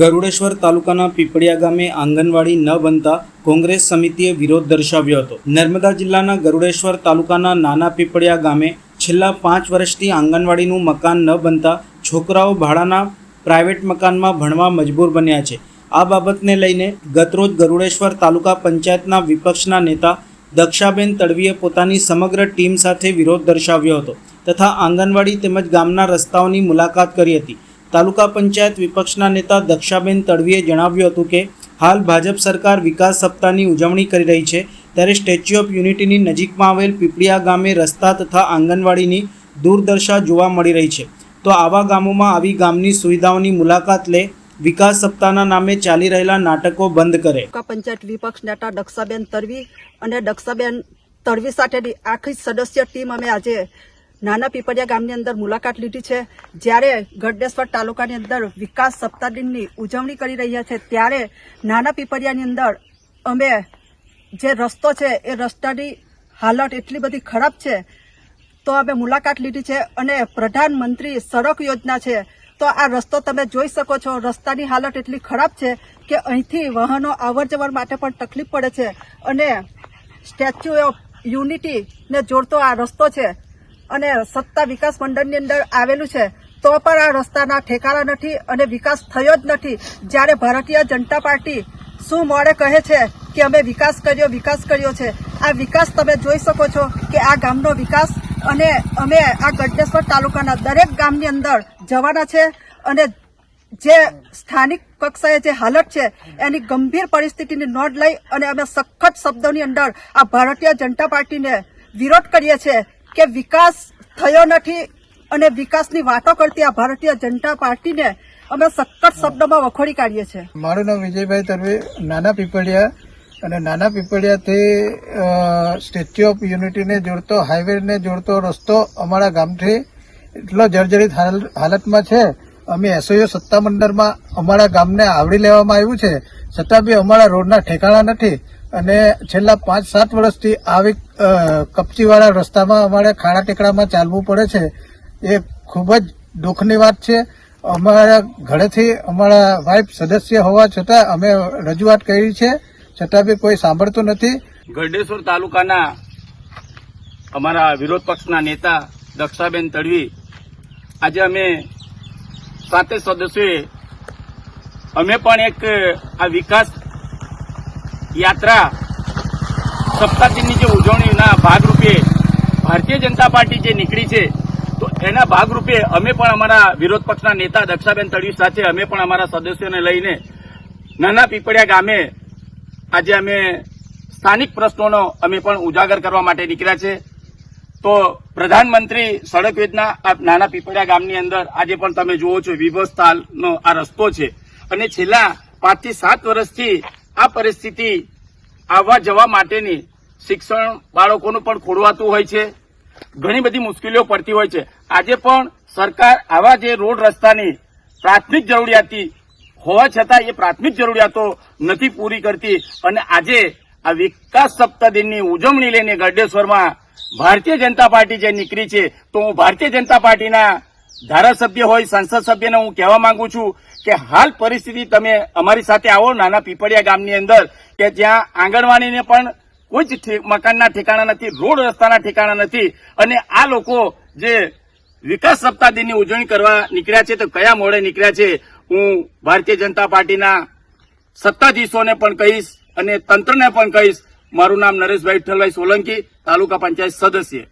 ગરુડેશ્વર તાલુકાના પીપળિયા ગામે આંગણવાડી ન બનતા કોંગ્રેસ સમિતિએ વિરોધ દર્શાવ્યો હતો. નર્મદા જિલ્લાના ગરુડેશ્વર તાલુકાના નાના પીપળિયા ગામે છેલ્લા પાંચ વર્ષથી આંગણવાડીનું મકાન ન બનતા છોકરાઓ ભાડાના પ્રાઇવેટ મકાનમાં ભણવા મજબૂર બન્યા છે. આ બાબતને લઈને ગતરોજ ગરુડેશ્વર તાલુકા પંચાયતના વિપક્ષના નેતા દક્ષાબેન તડવીએ પોતાની સમગ્ર ટીમ સાથે વિરોધ દર્શાવ્યો હતો તથા આંગણવાડી તેમજ ગામના રસ્તાઓની મુલાકાત કરી હતી. તાલુકા પંચાયત વિપક્ષના નેતા દક્ષાબેન તડવીએ જણાવ્યું હતું કે, હાલ ભાજપ સરકાર વિકાસ સપ્તાહની ઉજવણી કરી રહી છે, ત્યારે સ્ટેચ્યુ ઓફ યુનિટીની નજીકમાં આવેલ પીપળિયા ગામે રસ્તા તથા આંગણવાડીની દુર્દશા જોવા મળી રહી છે. તો આવા ગામોમાં આવી ગામની સુવિધાઓની મુલાકાત લે, વિકાસ સપ્તાહના નામે ચાલી રહેલા નાટકો બંધ કરે. પંચાયત વિપક્ષ નેતા દક્ષાબેન તરવી અને દક્ષાબેન તરવી સાથેની આખી સદસ્ય ટીમ અમે આજે નાના પીપળિયા ગામની અંદર મુલાકાત લીધી છે. જ્યારે ગઢડેશ્વર તાલુકાની અંદર વિકાસ સપ્તાહ દિનની ઉજવણી કરી રહ્યા છે, ત્યારે નાના પીપળિયાની અંદર અમે જે રસ્તો છે, એ રસ્તાની હાલત એટલી બધી ખરાબ છે, તો અમે મુલાકાત લીધી છે. અને પ્રધાનમંત્રી સડક યોજના છે, તો આ રસ્તો તમે જોઈ શકો છો, રસ્તાની હાલત એટલી ખરાબ છે કે અહીંથી વાહનો અવર જવર માટે પણ તકલીફ પડે છે. અને સ્ટેચ્યુ ઓફ યુનિટીને જોડતો આ રસ્તો છે અને સત્તા વિકાસ મંડળની અંદર આવેલું છે, તો પણ આ રસ્તાના ઠેકાણા નથી અને વિકાસ થયો જ નથી. જ્યારે ભારતીય જનતા પાર્ટી શું મોડે કહે છે કે અમે વિકાસ કર્યો વિકાસ કર્યો છે, આ વિકાસ તમે જોઈ શકો છો કે આ ગામનો વિકાસ અને અમે આ ગઢેશ્વર તાલુકાના દરેક ગામની અંદર જવાના છે અને જે સ્થાનિક કક્ષાએ જે હાલત છે, એની ગંભીર પરિસ્થિતિની નોંધ લઈ અને અમે સખત શબ્દોની અંદર આ ભારતીય જનતા પાર્ટીને વિરોધ કરીએ છીએ કે વિકાસ થયો નથી અને વિકાસની વાતો કરતી આ ભારતીય જનતા પાર્ટીને અમે સખત શબ્દોમાં વખોડી કાઢીએ છીએ. મારું નામ વિજયભાઈ તરવે, નાના પીપળિયા અને નાના પીપળિયાથી સ્ટેચ્યુ ઓફ યુનિટીને જોડતો હાઈવેને જોડતો રસ્તો અમારા ગામથી એટલો જર્જરિત હાલ- હાલતમાં છે. અમે એસઓયુ સત્તામંડળમાં અમારા ગામને આવરી લેવામાં આવ્યું છે. છતાં બી અમારા રોડના ઠેકાણા નથી. અને છેલ્લા પાંચ, સાત વર્ષથી આવી કપચીવાળા રસ્તામાં અમારે ખાડા ટેકડામાં ચાલવું પડે છે. એ ખૂબ જ દુઃખની વાત છે. અમારા ઘરેથી અમારા વાઇફ સદસ્ય હોવા છતાં અમે રજૂઆત કરી છે. છતાં બી કોઈ સાંભળતું નથી. ગરડેશ્વર તાલુકાના અમારા વિરોધ પક્ષના નેતા દક્ષાબેન તડવી આજે અમે સાતે સદસ્યોએ અમે પણ એક, આ વિકાસ યાત્રા સપ્તાહ જે ઉજવણીના ભાગરૂપે ભારતીય જનતા પાર્ટી જે નીકળી છે, તો એના ભાગરૂપે અમે પણ અમારા વિરોધ પક્ષના નેતા દક્ષાબેન તળવી સાથે અમે પણ અમારા સદસ્યોને લઈને નાના પીપળિયા ગામે આજે અમે સ્થાનિક પ્રશ્નોનો અમે પણ ઉજાગર કરવા માટે નીકળ્યા છે. તો પ્રધાનમંત્રી સડક યોજના આ નાના પીપળિયા ગામની અંદર આજે પણ તમે જુઓ છો વિભસ્થાલનો આ રસ્તો છે. અને છેલ્લા પાંચથી સાત વર્ષથી આ પરિસ્થિતિ આવવા જવા માટેની શિક્ષણ બાળકોનું પણ ખોડવાતું હોય છે. ઘણી બધી મુશ્કેલીઓ પડતી હોય છે. આજે પણ સરકાર આવા જે રોડ રસ્તાની પ્રાથમિક જરૂરિયાતી હોવા છતાં એ પ્રાથમિક જરૂરિયાતો નથી પૂરી કરતી અને આજે આ વિકાસ સપ્તાહ દિનની ઉજવણી લઈને ગરડેશ્વરમાં ભારતીય જનતા પાર્ટી જે નીકળી છે તો હું ભારતીય જનતા પાર્ટીના ધારાસભ્ય હોય, સંસદ સભ્યને હું કહેવા માંગુ છું કે હાલ પરિસ્થિતિ તમે અમારી સાથે આવો નાના પીપળિયા ગામની અંદર કે જ્યાં આંગણવાડીને પણ કોઈ જ મકાનના ઠેકાણા નથી, રોડ રસ્તાના ઠેકાણા નથી અને આ લોકો જે વિકાસ સપ્તાહ દિનની ઉજવણી કરવા નીકળ્યા છે તો કયા મોડે નીકળ્યા છે, હું ભારતીય જનતા પાર્ટીના સત્તાધીશોને પણ કહીશ અને તંત્રને પણ કહીશ. મારું નામ નરેશભાઈ વિઠ્ઠલભાઈ સોલંકી, તાલુકા પંચાયત સદસ્ય.